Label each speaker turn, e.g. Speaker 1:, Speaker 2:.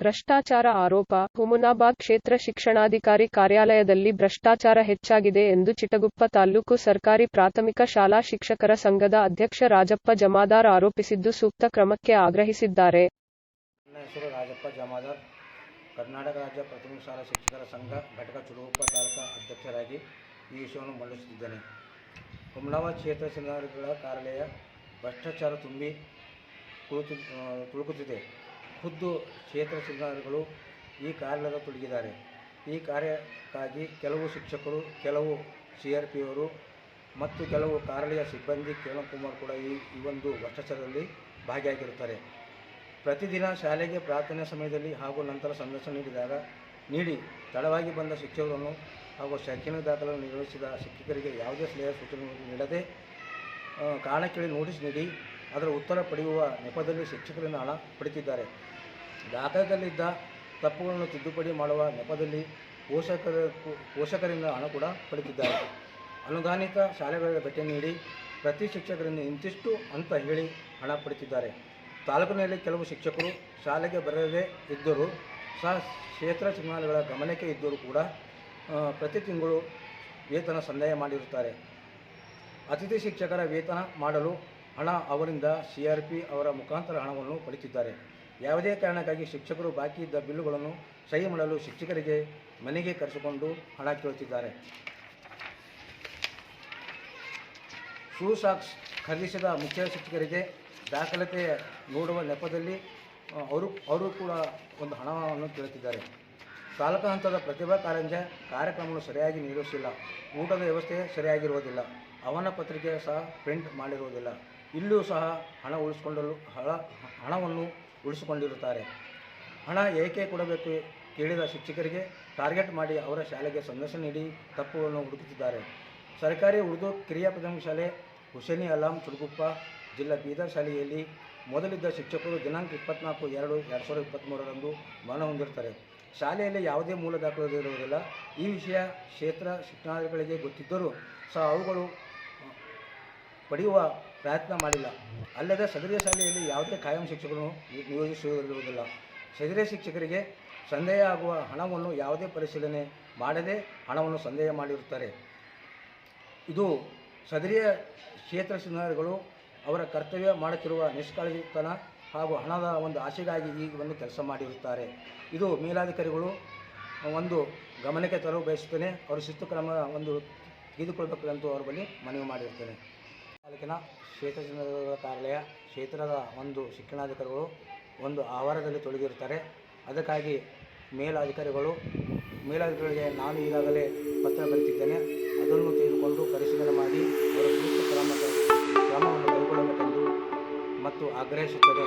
Speaker 1: ಭ್ರಷ್ಟಾಚಾರ ಆರೋಪ, ಹುಮನಾಬಾದ್ ಕ್ಷೇತ್ರ ಶಿಕ್ಷಣಾಧಿಕಾರಿ ಕಾರ್ಯಾಲಯದಲ್ಲಿ ಭ್ರಷ್ಟಾಚಾರ ಹೆಚ್ಚಾಗಿದೆ ಎಂದು ಚಿಟಗುಪ್ಪ ತಾಲ್ಲೂಕು ಸರ್ಕಾರಿ ಪ್ರಾಥಮಿಕ ಶಾಲಾ ಶಿಕ್ಷಕರ ಸಂಘದ ಅಧ್ಯಕ್ಷ ರಾಜಪ್ಪ ಜಮಾದಾರ್ ಆರೋಪಿಸಿದ್ದು ಸೂಕ್ತ ಕ್ರಮಕ್ಕೆ ಆಗ್ರಹಿಸಿದ್ದಾರೆ.
Speaker 2: ರಾಜಪ್ಪ ಜಮಾದಾರ್ ಕರ್ನಾಟಕ ರಾಜ್ಯ ಪ್ರಾಥಮಿಕ ಶಾಲಾ ಶಿಕ್ಷಕರ ಸಂಘ ಘಟಕ ಚುಡುಗುಪ್ಪ ತಾಲೂಕು ಅಧ್ಯಕ್ಷರಾಗಿ ಈ ವಿಷಯವನ್ನು ಮಂಡಿಸುತ್ತಿದ್ದೇನೆ. ಹುಮನಾಬಾದ್ ಕ್ಷೇತ್ರ ಶಿಕ್ಷಣಾಧಿಕಾರಿಗಳ ಕಾರ್ಯಾಲಯ ಭ್ರಷ್ಟಾಚಾರ ತುಂಬಿ ತುಳುಕುತ್ತಿದೆ. ಖುದ್ದು ಕ್ಷೇತ್ರ ಸುಧಾರಕರು ಈ ಕಾರ್ಯದಲ್ಲಿ ತೊಡಗಿದ್ದಾರೆ. ಈ ಕಾರ್ಯಕ್ಕಾಗಿ ಕೆಲವು ಶಿಕ್ಷಕರು, ಕೆಲವು ಸಿಆರ್ಪಿಯವರು ಮತ್ತು ಕೆಲವು ಕಾರ್ಯಾಲಯ ಸಿಬ್ಬಂದಿ ಕಿರಣಕುಮಾರ್ ಕೂಡ ಈ ಒಂದು ಭ್ರಷ್ಟಾಚಾರದಲ್ಲಿ ಭಾಗಿಯಾಗಿರುತ್ತಾರೆ. ಪ್ರತಿದಿನ ಶಾಲೆಗೆ ಪ್ರಾರ್ಥನೆ ಸಮಯದಲ್ಲಿ ಹಾಗೂ ನಂತರ ಸಂದರ್ಶನ ನೀಡಿದಾಗ ನೀಡಿ ತಡವಾಗಿ ಬಂದ ಶಿಕ್ಷಕರನ್ನು ಹಾಗೂ ಶೈಕ್ಷಣಿಕ ದಾಖಲೆಗಳನ್ನು ನಿರ್ವಹಿಸಿದ ಶಿಕ್ಷಕರಿಗೆ ಯಾವುದೇ ಸಲಹೆ ಸೂಚನೆಗಳನ್ನು ನೀಡದೆ ಕಾರಣ ಕೇಳಿ ನೋಟಿಸ್ ನೀಡಿ ಅದರ ಉತ್ತರ ಪಡೆಯುವ ನೆಪದಲ್ಲಿ ಶಿಕ್ಷಕರಿಂದ ಹಣ ಪಡೆಯುತ್ತಿದ್ದಾರೆ. ದಾಖಲೆಯಲ್ಲಿದ್ದ ತಪ್ಪುಗಳನ್ನು ತಿದ್ದುಪಡಿ ಮಾಡುವ ನೆಪದಲ್ಲಿ ಪೋಷಕರ ಪೋಷಕರಿಂದ ಹಣ ಕೂಡ ಪಡೆಯುತ್ತಿದ್ದಾರೆ. ಅನುದಾನಿತ ಶಾಲೆಗಳಿಗೆ ಭೇಟಿ ನೀಡಿ ಪ್ರತಿ ಶಿಕ್ಷಕರಿಂದ ಇಂತಿಷ್ಟು ಅಂತ ಹೇಳಿ ಹಣ ಪಡೆಯುತ್ತಿದ್ದಾರೆ. ತಾಲೂಕಿನಲ್ಲಿ ಕೆಲವು ಶಿಕ್ಷಕರು ಶಾಲೆಗೆ ಬರದೇ ಇದ್ದರೂ ಸಹ ಕ್ಷೇತ್ರ ಚುನಾವಣೆಗಳ ಗಮನಕ್ಕೆ ಇದ್ದರೂ ಕೂಡ ಪ್ರತಿ ತಿಂಗಳು ವೇತನ ಸಂದಾಯ ಮಾಡಿರುತ್ತಾರೆ. ಅತಿಥಿ ಶಿಕ್ಷಕರ ವೇತನ ಮಾಡಲು ಹಣ ಅವರಿಂದ ಸಿಆರ್ಪಿ ಅವರ ಮುಖಾಂತರ ಹಣವನ್ನು ಪಡೆಯುತ್ತಿದ್ದಾರೆ. ಯಾವುದೇ ಕಾರಣಕ್ಕಾಗಿ ಶಿಕ್ಷಕರು ಬಾಕಿ ಇದ್ದ ಬಿಲ್ಲುಗಳನ್ನು ಸಹಿ ಮಾಡಲು ಶಿಕ್ಷಕರಿಗೆ ಮನೆಗೆ ಕರೆಸಿಕೊಂಡು ಹಣ ಕೇಳುತ್ತಿದ್ದಾರೆ. ಶೂ ಸಾಕ್ಸ್ ಖರೀದಿಸಿದ ಮುಖ್ಯ ಶಿಕ್ಷಕರಿಗೆ ದಾಖಲತೆ ನೋಡುವ ನೆಪದಲ್ಲಿ ಅವರು ಕೂಡ ಒಂದು ಹಣವನ್ನು ಕೇಳುತ್ತಿದ್ದಾರೆ. ತಾಲೂಕು ಹಂತದ ಪ್ರತಿಭಾ ಕಾರಂಜಿ ಕಾರ್ಯಕ್ರಮವನ್ನು ಸರಿಯಾಗಿ ನಿರ್ವಹಿಸಿಲ್ಲ. ಊಟದ ವ್ಯವಸ್ಥೆ ಸರಿಯಾಗಿರುವುದಿಲ್ಲ. ಅವನ ಪತ್ರಿಕೆ ಸಹ ಪ್ರಿಂಟ್ ಮಾಡಿರುವುದಿಲ್ಲ. ಇಲ್ಲಿಯೂ ಸಹ ಹಣ ಉಳಿಸಿಕೊಳ್ಳಲು ಹಣವನ್ನು ಉಳಿಸಿಕೊಂಡಿರುತ್ತಾರೆ. ಹಣ ಏಕೆ ಕೊಡಬೇಕು ಕೇಳಿದ ಶಿಕ್ಷಕರಿಗೆ ಟಾರ್ಗೆಟ್ ಮಾಡಿ ಅವರ ಶಾಲೆಗೆ ಸಂದೇಶ ನೀಡಿ ತಪ್ಪುಗಳನ್ನು ಹುಡುಕುತ್ತಿದ್ದಾರೆ. ಸರ್ಕಾರಿ ಉರ್ದು ಕಿರಿಯ ಪ್ರಾಥಮಿಕ ಶಾಲೆ ಹುಸೇನಿ ಅಲಾಂ ಚುಡುಗುಪ್ಪ ಜಿಲ್ಲಾ ಬೀದರ್ ಶಾಲೆಯಲ್ಲಿ ಮೊದಲಿದ್ದ ಶಿಕ್ಷಕರು ದಿನಾಂಕ ಇಪ್ಪತ್ನಾಲ್ಕು ಎರಡು ಎರಡು ಸಾವಿರದ ಇಪ್ಪತ್ತ್ಮೂರರಂದು ಮರಣ ಹೊಂದಿರ್ತಾರೆ ಶಾಲೆಯಲ್ಲಿ ಯಾವುದೇ ಮೂಲ ದಾಖಲೆಗಳಿರುವುದಿಲ್ಲ. ಈ ವಿಷಯ ಕ್ಷೇತ್ರ ಶಿಕ್ಷಣಾಧಿಕಾರಿಗಳಿಗೆ ಗೊತ್ತಿದ್ದರೂ ಸಹ ಅವುಗಳು ಪಡೆಯುವ ಪ್ರಯತ್ನ ಮಾಡಿಲ್ಲ. ಅಲ್ಲದೆ ಸದರಿಯ ಶಾಲೆಯಲ್ಲಿ ಯಾವುದೇ ಕಾಯಂ ಶಿಕ್ಷಕರು ನಿಯೋಜಿಸಿರುವುದಿಲ್ಲ. ಸದರಿ ಶಿಕ್ಷಕರಿಗೆ ಸಂದೇಹ ಆಗುವ ಹಣವನ್ನು ಯಾವುದೇ ಪರಿಶೀಲನೆ ಮಾಡದೆ ಹಣವನ್ನು ಸಂದೇಹ ಮಾಡಿರುತ್ತಾರೆ. ಇದು ಸದರಿಯ ಕ್ಷೇತ್ರ ಶಿಕ್ಷಣಾಧಿಕಾರಿಗಳು ಅವರ ಕರ್ತವ್ಯ ಮಾಡುತ್ತಿರುವ ನಿಷ್ಕಾಳಜಿತನ ಹಾಗೂ ಹಣದ ಒಂದು ಆಸೆಗಾಗಿ ಈ ಒಂದು ಕೆಲಸ ಮಾಡಿರುತ್ತಾರೆ. ಇದು ಮೇಲಾಧಿಕಾರಿಗಳು ಒಂದು ಗಮನಕ್ಕೆ ತರಲು ಬಯಸುತ್ತೇನೆ. ಅವರು ಶಿಸ್ತು ಕ್ರಮ ಒಂದು ತೆಗೆದುಕೊಳ್ಬೇಕು ಅಂತ ಅವರ ಬಳಿ ಮನವಿ ಮಾಡಿರುತ್ತೇನೆ. ತಾಲೂಕಿನ ಕ್ಷೇತ್ರ ಶಿಕ್ಷಣಾಧಿಕಾರಿಗಳ ಕಾರ್ಯಾಲಯ, ಕ್ಷೇತ್ರದ ಒಂದು ಶಿಕ್ಷಣಾಧಿಕಾರಿಗಳು ಒಂದು ಆವಾರದಲ್ಲಿ ತೊಡಗಿರುತ್ತಾರೆ. ಅದಕ್ಕಾಗಿ ಮೇಲಾಧಿಕಾರಿಗಳು, ಮೇಲಾಧಿಕಾರಿಗಳಿಗೆ ನಾನು ಈಗಾಗಲೇ ಪತ್ರ ಬರೆದಿದ್ದೇನೆ. ಅದನ್ನು ತೆಗೆದುಕೊಂಡು ಪರಿಶೀಲನೆ ಮಾಡಿ ಅವರ ಸೂಕ್ತ ಕ್ರಮವನ್ನು ಕೈಗೊಳ್ಳಬೇಕೆಂದು ಮತ್ತು ಆಗ್ರಹಿಸುತ್ತೇನೆ.